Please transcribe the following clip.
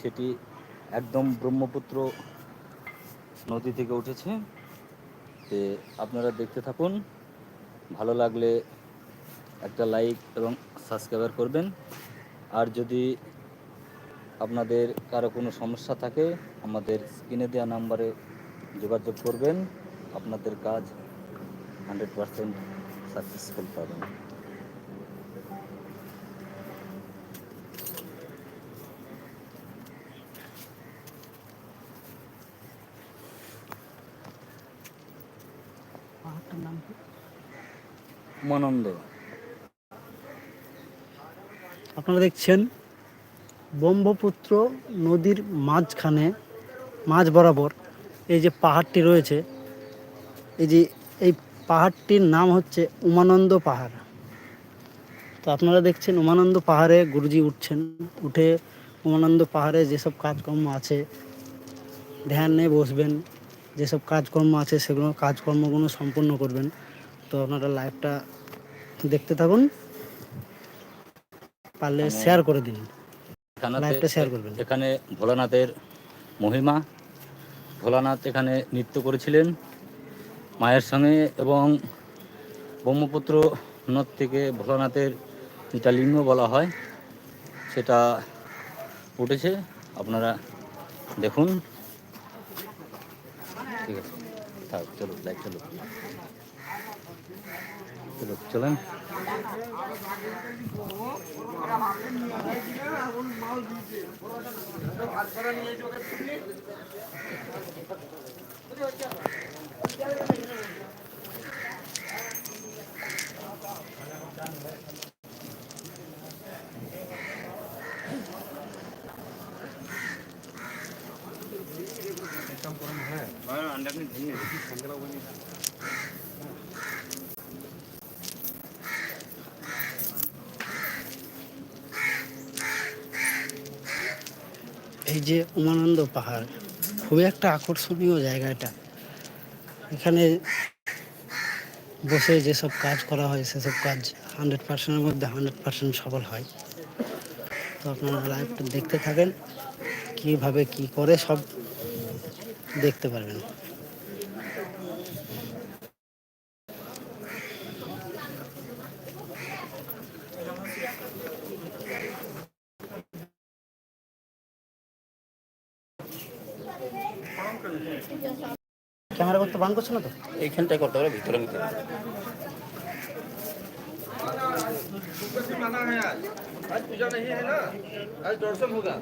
সেটি একদম ব্রহ্মপুত্র নদী থেকে উঠেছে। তে আপনারা দেখতে থাকুন, ভালো লাগলে একটা লাইক এবং সাবস্ক্রাইবার করবেন। আর যদি আপনাদের কারও কোনো সমস্যা থাকে, আমাদের স্ক্রিনে দেওয়া নাম্বারে যোগাযোগ করবেন। আপনাদের কাজ হান্ড্রেড পারসেন্ট সাকসেসফুল পাবেন। পাহাড়টার নাম কি? উমানন্দ আপনারা দেখছেন ব্রহ্মপুত্র নদীর মাঝখানে মাঝ বরাবর এই যে পাহাড়টি রয়েছে এই যে এই পাহাড়টির নাম হচ্ছে উমানন্দ পাহাড়। তো আপনারা দেখছেন উমানন্দ পাহাড়ে গুরুজি উঠছেন উঠে উমানন্দ পাহাড়ে যেসব কাজকর্ম আছে ধ্যানে বসবেন যেসব কাজকর্ম আছে সেগুলো কাজকর্মগুলো সম্পূর্ণ করবেন। তো আপনারা লাইভটা দেখতে থাকুন। পারলে শেয়ার করে দিন। লাইভটা শেয়ার করবেন। এখানে ভোলানাথের মহিমা। ভোলানাথ এখানে নৃত্য করেছিলেন। মায়ের সঙ্গে এবং ব্রহ্মপুত্র নদ থেকে ভোলানাথের যেটা লিঙ্গ বলা হয় সেটা উঠেছে আপনারা দেখুন। ঠিক আছে। থাক চলো লাইভ চলো চলো চলেন। এই যে উমানন্দ পাহাড়, খুবই একটা আকর্ষণীয় জায়গা এটা এখানে বসে যেসব কাজ করা হয়, সেসব কাজ হান্ড্রেড পার্সেন্টের মধ্যে হান্ড্রেড পার্সেন্ট সফল হয়। তো আপনারা লাইভটা দেখতে থাকেন, কীভাবে কি করে সব দেখতে পারবেন। ক্যামেরা করতে বান করছে না তো এইখানটায় করতে পারে ভিতরে ভিতরে आज पूजा नहीं है ना आज दर्शन होगा